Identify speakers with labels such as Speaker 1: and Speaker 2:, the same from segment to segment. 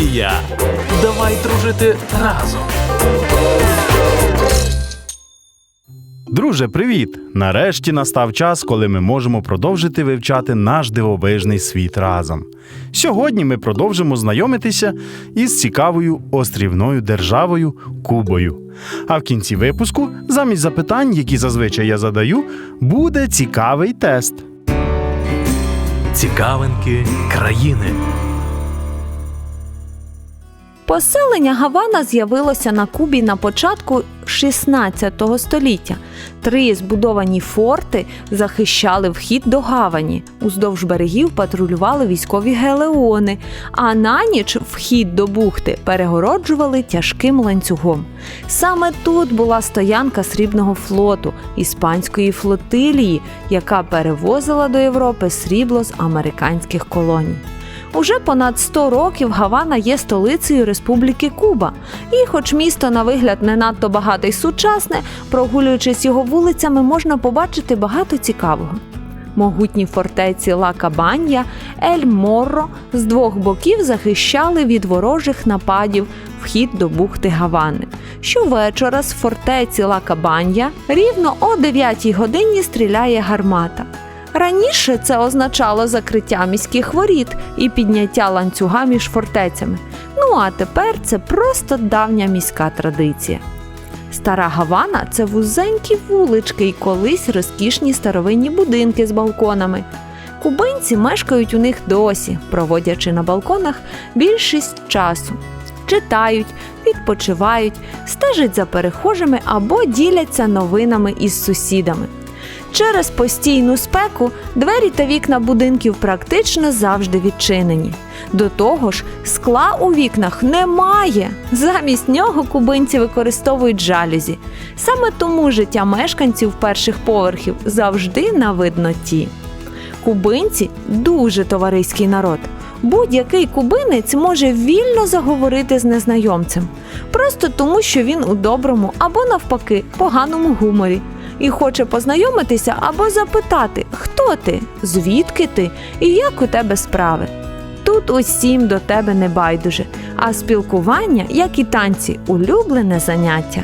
Speaker 1: студія. Давай дружити разом.
Speaker 2: Друже, привіт! Нарешті настав час, коли ми можемо продовжити вивчати наш дивовижний світ разом. Сьогодні ми продовжимо знайомитися із цікавою острівною державою Кубою. А в кінці випуску, замість запитань, які зазвичай я задаю, буде цікавий тест.
Speaker 1: Цікавинки країни.
Speaker 3: Поселення Гавана з'явилося на Кубі на початку 16 століття. Три збудовані форти захищали вхід до гавані. Уздовж берегів патрулювали військові гелеони, а на ніч вхід до бухти перегороджували тяжким ланцюгом. Саме тут була стоянка срібного флоту іспанської флотилії, яка перевозила до Європи срібло з американських колоній. Уже понад 100 років Гавана є столицею Республіки Куба. І, хоч місто на вигляд не надто багате й сучасне, прогулюючись його вулицями, можна побачити багато цікавого. Могутні фортеці Ла Кабанья, Ель Морро з двох боків захищали від ворожих нападів вхід до бухти Гавани. Щовечора з фортеці Ла Кабанья рівно о 9 годині стріляє гармата. Раніше це означало закриття міських воріт і підняття ланцюга між фортецями. Ну а тепер це просто давня міська традиція. Стара Гавана це вузенькі вулички і колись розкішні старовинні будинки з балконами. Кубинці мешкають у них досі, проводячи на балконах більшість часу. Читають, відпочивають, стежать за перехожими або діляться новинами із сусідами. Через постійну спеку двері та вікна будинків практично завжди відчинені. До того ж, скла у вікнах немає. Замість нього кубинці використовують жалюзі. Саме тому життя мешканців перших поверхів завжди на видноті. Кубинці дуже товариський народ. Будь-який кубинець може вільно заговорити з незнайомцем, просто тому, що він у доброму або навпаки поганому гуморі і хоче познайомитися або запитати, хто ти, звідки ти і як у тебе справи. Тут усім до тебе не байдуже, а спілкування, як і танці, улюблене заняття.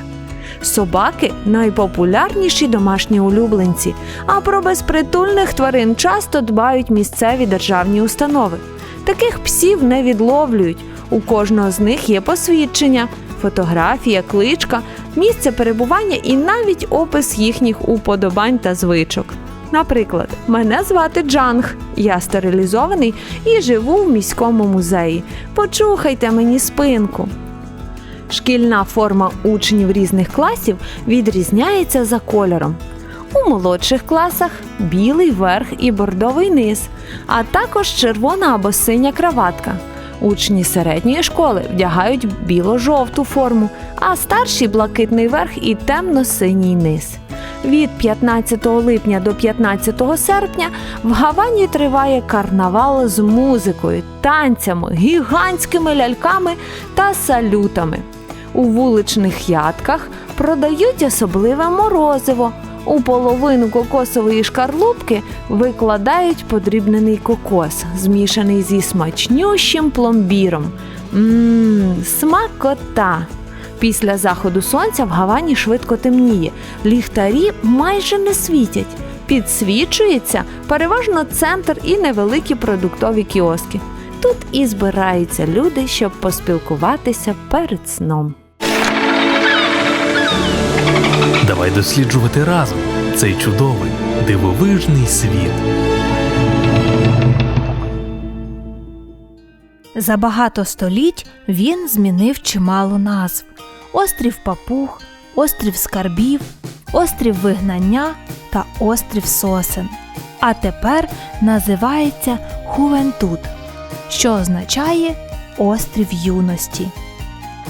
Speaker 3: Собаки найпопулярніші домашні улюбленці, а про безпритульних тварин часто дбають місцеві державні установи. Таких псів не відловлюють. У кожного з них є посвідчення, фотографія, кличка, місце перебування і навіть опис їхніх уподобань та звичок. Наприклад, мене звати Джанг, я стерилізований і живу в міському музеї. Почухайте мені спинку. Шкільна форма учнів різних класів відрізняється за кольором. У молодших класах білий верх і бордовий низ, а також червона або синя краватка. Учні середньої школи вдягають біло-жовту форму, а старші блакитний верх і темно-синій низ. Від 15 липня до 15 серпня в Гавані триває карнавал з музикою, танцями, гігантськими ляльками та салютами. У вуличних ядках продають особливе морозиво. У половину кокосової шкарлупки викладають подрібнений кокос, змішаний зі смачнющим пломбіром. Ммм, смакота! Після заходу сонця в Гавані швидко темніє. Ліхтарі майже не світять. Підсвічується переважно центр і невеликі продуктові кіоски. Тут і збираються люди, щоб поспілкуватися перед сном.
Speaker 1: Давай досліджувати разом цей чудовий дивовижний світ.
Speaker 4: За багато століть він змінив чимало назв: острів Папуг, острів Скарбів, острів Вигнання та острів Сосен. А тепер називається Хувентут, що означає острів юності.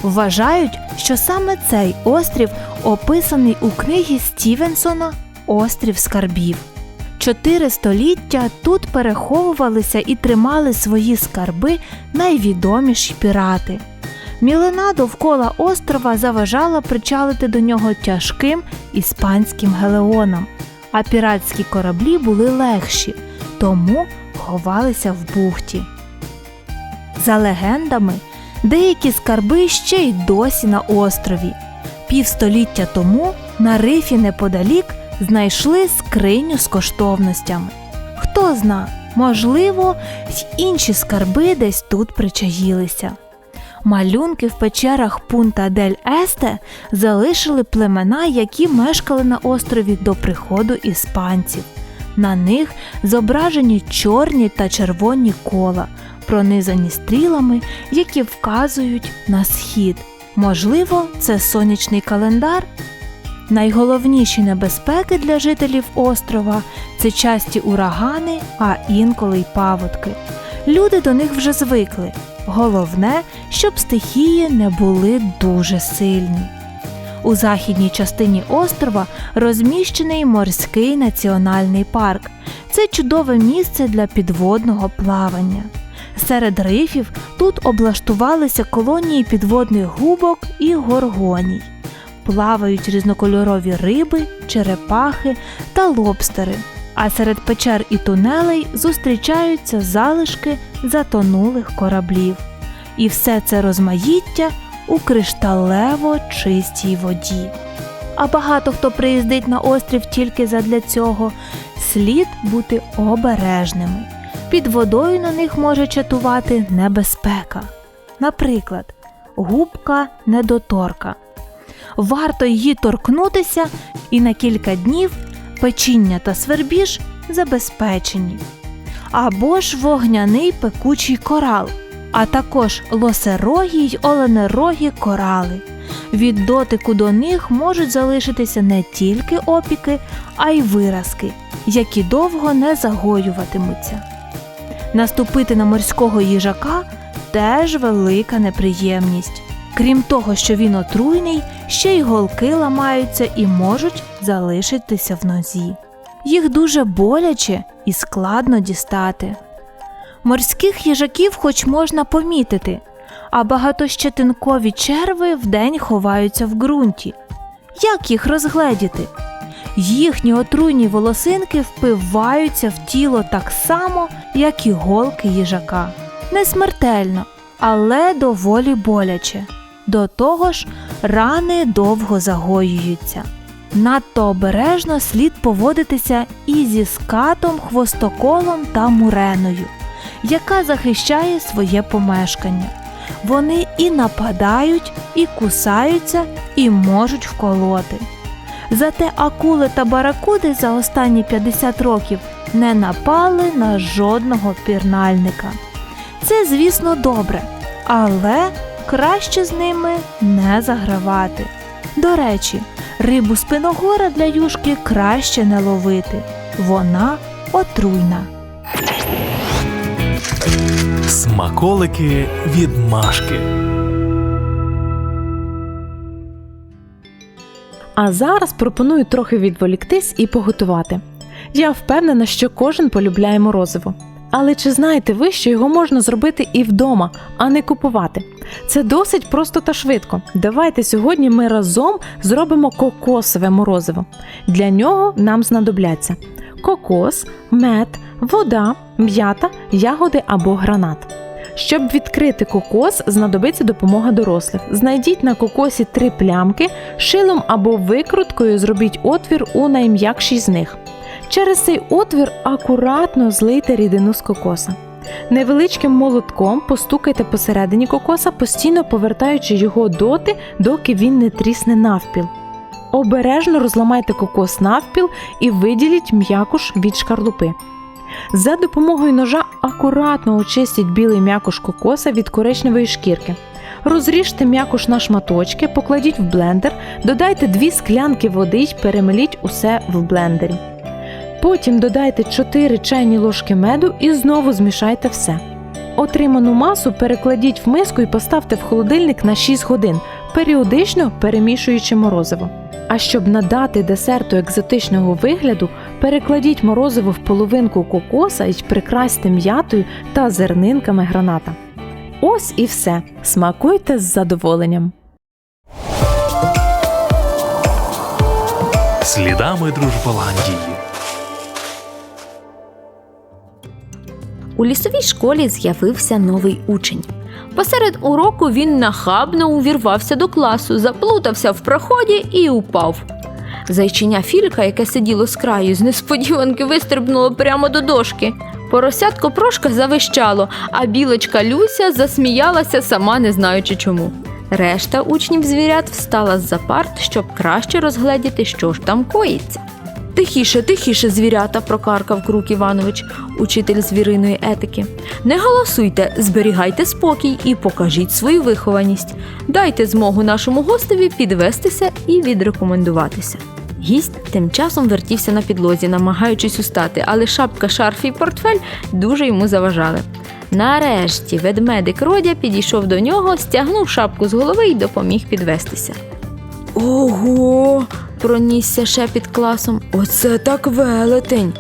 Speaker 4: Вважають, що саме цей острів описаний у книгі Стівенсона Острів Скарбів. Чотири століття тут переховувалися і тримали свої скарби найвідоміші пірати. Мілина довкола острова заважала причалити до нього тяжким іспанським гелеонам, а піратські кораблі були легші, тому ховалися в бухті. За легендами, Деякі скарби ще й досі на острові. Півстоліття тому на рифі неподалік знайшли скриню з коштовностями. Хто зна, можливо, й інші скарби десь тут причаїлися. Малюнки в печерах Пунта дель Есте залишили племена, які мешкали на острові до приходу іспанців. На них зображені чорні та червоні кола, пронизані стрілами, які вказують на схід. Можливо, це сонячний календар? Найголовніші небезпеки для жителів острова це часті урагани, а інколи й паводки. Люди до них вже звикли. Головне, щоб стихії не були дуже сильні. У західній частині острова розміщений морський національний парк. Це чудове місце для підводного плавання. Серед рифів тут облаштувалися колонії підводних губок і горгоній. Плавають різнокольорові риби, черепахи та лобстери. А серед печер і тунелей зустрічаються залишки затонулих кораблів. І все це розмаїття у кришталево чистій воді. А багато хто приїздить на острів тільки задля цього, слід бути обережними. Під водою на них може чатувати небезпека. Наприклад, губка недоторка. Варто її торкнутися, і на кілька днів печіння та свербіж забезпечені. Або ж вогняний пекучий корал, а також лосерогі й оленерогі корали. Від дотику до них можуть залишитися не тільки опіки, а й виразки, які довго не загоюватимуться. Наступити на морського їжака теж велика неприємність. Крім того, що він отруйний, ще й голки ламаються і можуть залишитися в нозі. Їх дуже боляче і складно дістати. Морських їжаків хоч можна помітити, а багатощетинкові черви вдень ховаються в ґрунті. Як їх розгледіти? Їхні отруйні волосинки впиваються в тіло так само, як і голки їжака. Не смертельно, але доволі боляче. До того ж, рани довго загоюються. Надто обережно слід поводитися і зі скатом, хвостоколом та муреною, яка захищає своє помешкання. Вони і нападають, і кусаються, і можуть вколоти. Зате акули та баракуди за останні 50 років не напали на жодного пірнальника. Це, звісно, добре, але краще з ними не загравати. До речі, рибу спиногора для юшки краще не ловити. Вона отруйна.
Speaker 1: Смаколики від Машки.
Speaker 5: А зараз пропоную трохи відволіктись і поготувати. Я впевнена, що кожен полюбляє морозиво. Але чи знаєте ви, що його можна зробити і вдома, а не купувати? Це досить просто та швидко. Давайте сьогодні ми разом зробимо кокосове морозиво. Для нього нам знадобляться кокос, мед, вода, м'ята, ягоди або гранат. Щоб відкрити кокос, знадобиться допомога дорослих. Знайдіть на кокосі три плямки, шилом або викруткою зробіть отвір у найм'якшій з них. Через цей отвір акуратно злийте рідину з кокоса. Невеличким молотком постукайте посередині кокоса, постійно повертаючи його доти, доки він не трісне навпіл. Обережно розламайте кокос навпіл і виділіть м'якуш від шкарлупи. За допомогою ножа акуратно очистіть білий м'якуш кокоса від коричневої шкірки. Розріжте м'якуш на шматочки, покладіть в блендер, додайте 2 склянки води й перемеліть усе в блендері. Потім додайте 4 чайні ложки меду і знову змішайте все. Отриману масу перекладіть в миску і поставте в холодильник на 6 годин, періодично перемішуючи морозиво. А щоб надати десерту екзотичного вигляду, перекладіть морозиво в половинку кокоса і прикрасьте м'ятою та зернинками граната. Ось і все. Смакуйте з задоволенням.
Speaker 1: Слідами Дружболандії.
Speaker 6: У лісовій школі з'явився новий учень. Посеред уроку він нахабно увірвався до класу, заплутався в проході і упав. Зайчиня Філька, яке сиділо з краю, з несподіванки вистрибнуло прямо до дошки. Поросятко прошка завищало, а білочка Люся засміялася, сама не знаючи чому. Решта учнів звірят встала з-за парт, щоб краще розгледіти, що ж там коїться. Тихіше, тихіше, звірята, прокаркав Крук Іванович, учитель звіриної етики. Не голосуйте, зберігайте спокій і покажіть свою вихованість. Дайте змогу нашому гостеві підвестися і відрекомендуватися. Гість тим часом вертівся на підлозі, намагаючись устати, але шапка, шарф і портфель дуже йому заважали. Нарешті ведмедик Родя підійшов до нього, стягнув шапку з голови і допоміг підвестися. Ого! Пронісся шепіт класом. Оце так велетень.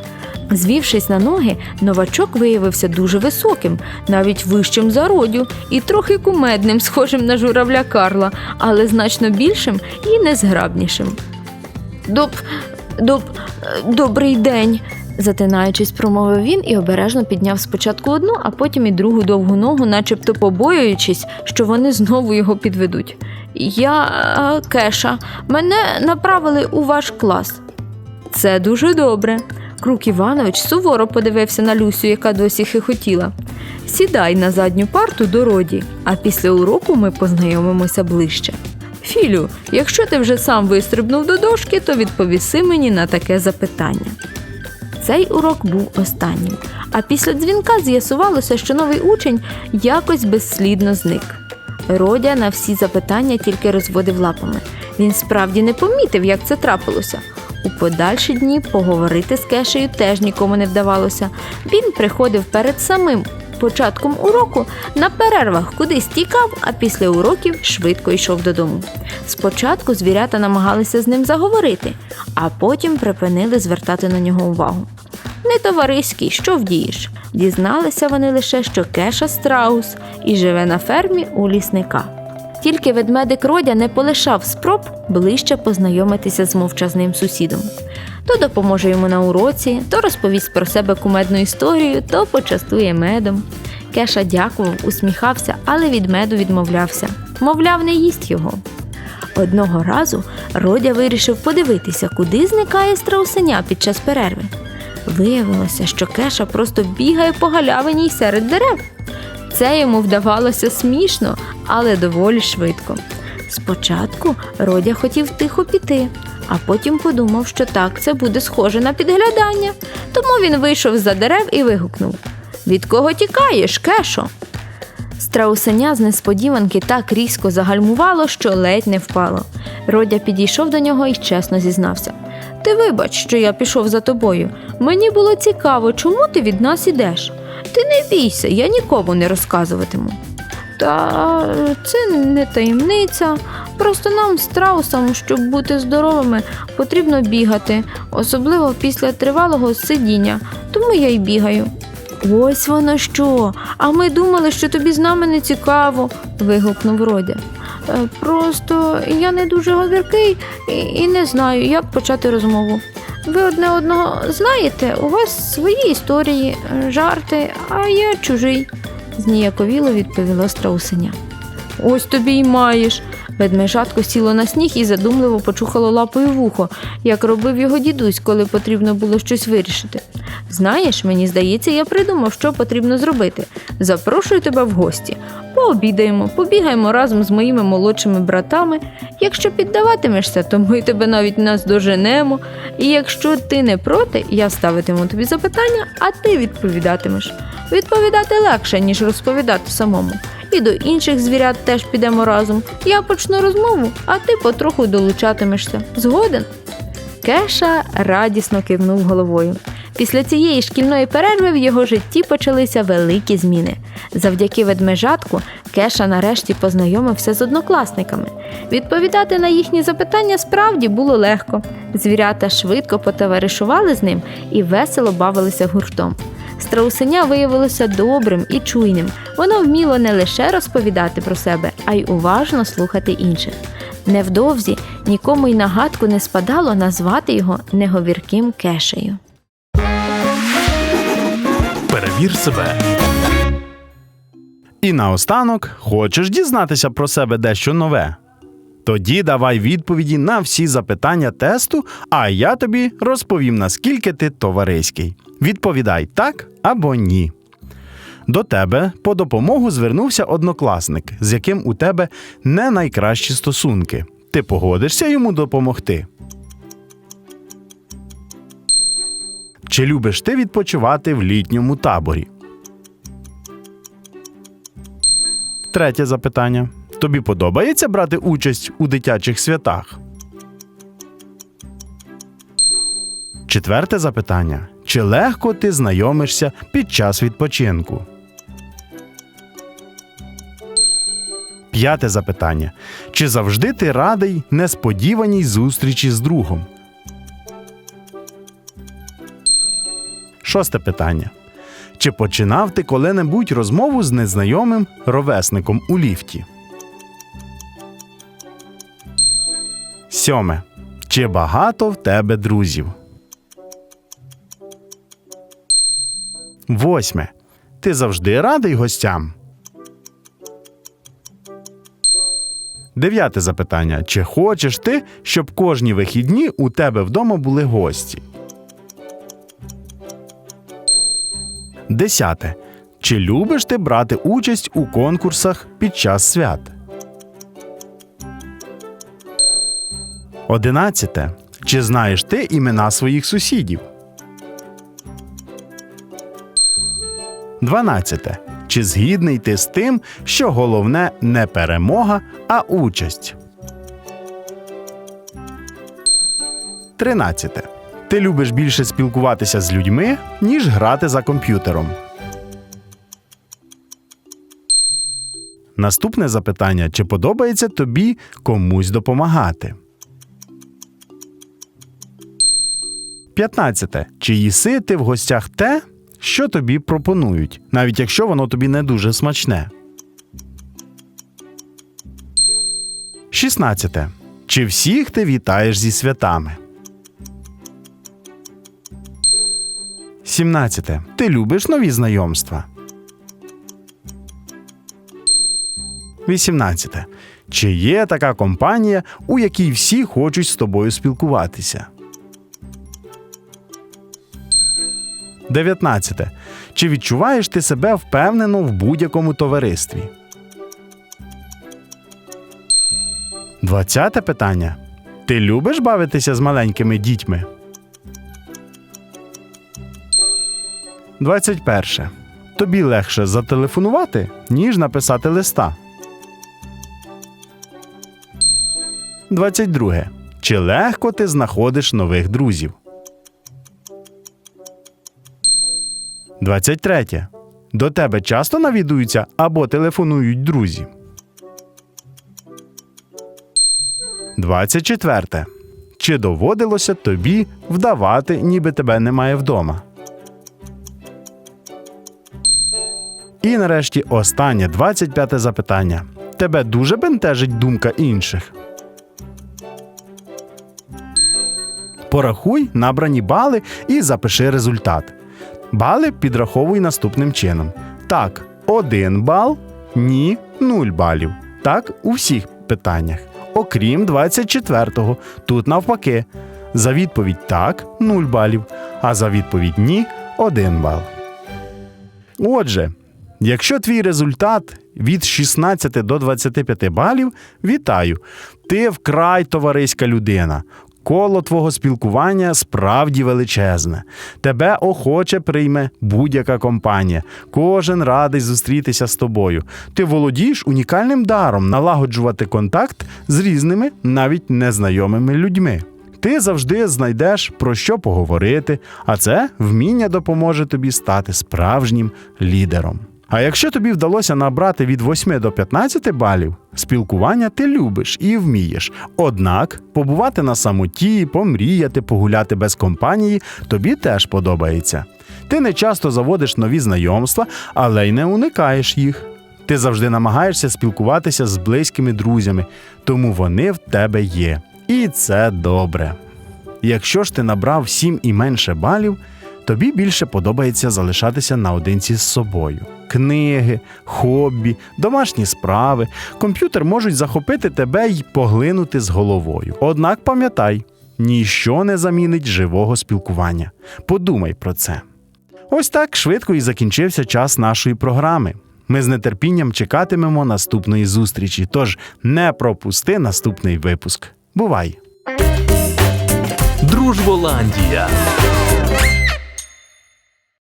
Speaker 6: Звівшись на ноги, новачок виявився дуже високим, навіть вищим за родю, і трохи кумедним, схожим на журавля Карла, але значно більшим і незграбнішим. Доб, доб, добрий день, затинаючись, промовив він і обережно підняв спочатку одну, а потім і другу довгу ногу, начебто побоюючись, що вони знову його підведуть. Я е, Кеша, мене направили у ваш клас. Це дуже добре. Крук Іванович суворо подивився на Люсю, яка досі хихотіла. Сідай на задню парту до роді, а після уроку ми познайомимося ближче. Філю, якщо ти вже сам вистрибнув до дошки, то відповіси мені на таке запитання. Цей урок був останнім, а після дзвінка з'ясувалося, що новий учень якось безслідно зник. Родя на всі запитання тільки розводив лапами. Він справді не помітив, як це трапилося. У подальші дні поговорити з Кешею теж нікому не вдавалося. Він приходив перед самим початком уроку на перервах кудись тікав, а після уроків швидко йшов додому. Спочатку звірята намагалися з ним заговорити, а потім припинили звертати на нього увагу. Не товариський, що вдієш? Дізналися вони лише, що Кеша страус і живе на фермі у лісника. Тільки ведмедик Родя не полишав спроб ближче познайомитися з мовчазним сусідом. То допоможе йому на уроці, то розповість про себе кумедну історію, то почастує медом. Кеша дякував, усміхався, але від меду відмовлявся. Мовляв, не їсть його. Одного разу Родя вирішив подивитися, куди зникає страусеня під час перерви. Виявилося, що Кеша просто бігає по галявині й серед дерев. Це йому вдавалося смішно, але доволі швидко. Спочатку Родя хотів тихо піти, а потім подумав, що так це буде схоже на підглядання. Тому він вийшов за дерев і вигукнув: Від кого тікаєш, Кешо? Страусеня з несподіванки так різко загальмувало, що ледь не впало. Родя підійшов до нього і чесно зізнався. Ти вибач, що я пішов за тобою. Мені було цікаво, чому ти від нас ідеш. Ти не бійся, я нікому не розказуватиму. Та це не таємниця. Просто нам, страусам, щоб бути здоровими, потрібно бігати, особливо після тривалого сидіння, тому я й бігаю. Ось воно що. А ми думали, що тобі з нами не цікаво, вигукнув Родя. «Е, Просто я не дуже говіркий і, не знаю, як почати розмову. Ви одне одного знаєте, у вас свої історії, е, жарти, а я чужий, зніяковіло відповіло страусеня. Ось тобі й маєш. Ведмежатко сіло на сніг і задумливо почухало лапою вухо, як робив його дідусь, коли потрібно було щось вирішити. Знаєш, мені здається, я придумав, що потрібно зробити. Запрошую тебе в гості. Пообідаємо, побігаємо разом з моїми молодшими братами. Якщо піддаватимешся, то ми тебе навіть наздоженемо. І якщо ти не проти, я ставитиму тобі запитання, а ти відповідатимеш. Відповідати легше, ніж розповідати самому. І до інших звірят теж підемо разом. Я почну розмову, а ти потроху долучатимешся. Згоден? Кеша радісно кивнув головою. Після цієї шкільної перерви в його житті почалися великі зміни. Завдяки ведмежатку Кеша нарешті познайомився з однокласниками. Відповідати на їхні запитання справді було легко. Звірята швидко потоваришували з ним і весело бавилися гуртом. Страусеня виявилося добрим і чуйним. Воно вміло не лише розповідати про себе, а й уважно слухати інших. Невдовзі нікому й нагадку не спадало назвати його неговірким кешею.
Speaker 1: Перевір себе.
Speaker 2: І наостанок, хочеш дізнатися про себе дещо нове? Тоді давай відповіді на всі запитання тесту, а я тобі розповім, наскільки ти товариський. Відповідай так або ні. До тебе по допомогу звернувся однокласник, з яким у тебе не найкращі стосунки. Ти погодишся йому допомогти? Чи любиш ти відпочивати в літньому таборі? Третє запитання. Тобі подобається брати участь у дитячих святах? Четверте запитання. Чи легко ти знайомишся під час відпочинку? П'яте запитання. Чи завжди ти радий несподіваній зустрічі з другом? Шосте питання. Чи починав ти коли-небудь розмову з незнайомим ровесником у ліфті? Сьоме. Чи багато в тебе друзів? Восьме. Ти завжди радий гостям? Дев'яте запитання. Чи хочеш ти, щоб кожні вихідні у тебе вдома були гості? Десяте. Чи любиш ти брати участь у конкурсах під час свят? Одинадцяте. Чи знаєш ти імена своїх сусідів? Дванадцяте. Чи згідний ти з тим, що головне не перемога, а участь? Тринадцяте. Ти любиш більше спілкуватися з людьми, ніж грати за комп'ютером. Наступне запитання: чи подобається тобі комусь допомагати? 15. Чи їси ти в гостях те, що тобі пропонують, навіть якщо воно тобі не дуже смачне? 16. Чи всіх ти вітаєш зі святами? 17. Ти любиш нові знайомства? 18. Чи є така компанія, у якій всі хочуть з тобою спілкуватися? 19. Чи відчуваєш ти себе впевнено в будь-якому товаристві? 20 питання. Ти любиш бавитися з маленькими дітьми? 21. Тобі легше зателефонувати, ніж написати листа. 22. Чи легко ти знаходиш нових друзів? 23. До тебе часто навідуються або телефонують друзі. 24. Чи доводилося тобі вдавати, ніби тебе немає вдома? І нарешті останнє 25 запитання. Тебе дуже бентежить думка інших. Порахуй набрані бали і запиши результат. Бали підраховуй наступним чином: так, 1 бал, ні 0 балів. Так у всіх питаннях. Окрім 24-го, тут навпаки. За відповідь так 0 балів, а за відповідь ні 1 бал. Отже, якщо твій результат від 16 до 25 балів, вітаю! Ти вкрай товариська людина. Коло твого спілкування справді величезне. Тебе охоче прийме будь-яка компанія. Кожен радий зустрітися з тобою. Ти володієш унікальним даром налагоджувати контакт з різними, навіть незнайомими людьми. Ти завжди знайдеш про що поговорити, а це вміння допоможе тобі стати справжнім лідером. А якщо тобі вдалося набрати від 8 до 15 балів, спілкування ти любиш і вмієш. Однак побувати на самоті, помріяти, погуляти без компанії тобі теж подобається. Ти не часто заводиш нові знайомства, але й не уникаєш їх. Ти завжди намагаєшся спілкуватися з близькими друзями, тому вони в тебе є. І це добре. Якщо ж ти набрав 7 і менше балів, тобі більше подобається залишатися наодинці з собою. Книги, хобі, домашні справи, комп'ютер можуть захопити тебе й поглинути з головою. Однак пам'ятай, ніщо не замінить живого спілкування. Подумай про це. Ось так швидко і закінчився час нашої програми. Ми з нетерпінням чекатимемо наступної зустрічі, тож не пропусти наступний випуск. Бувай!
Speaker 1: Дружболандія.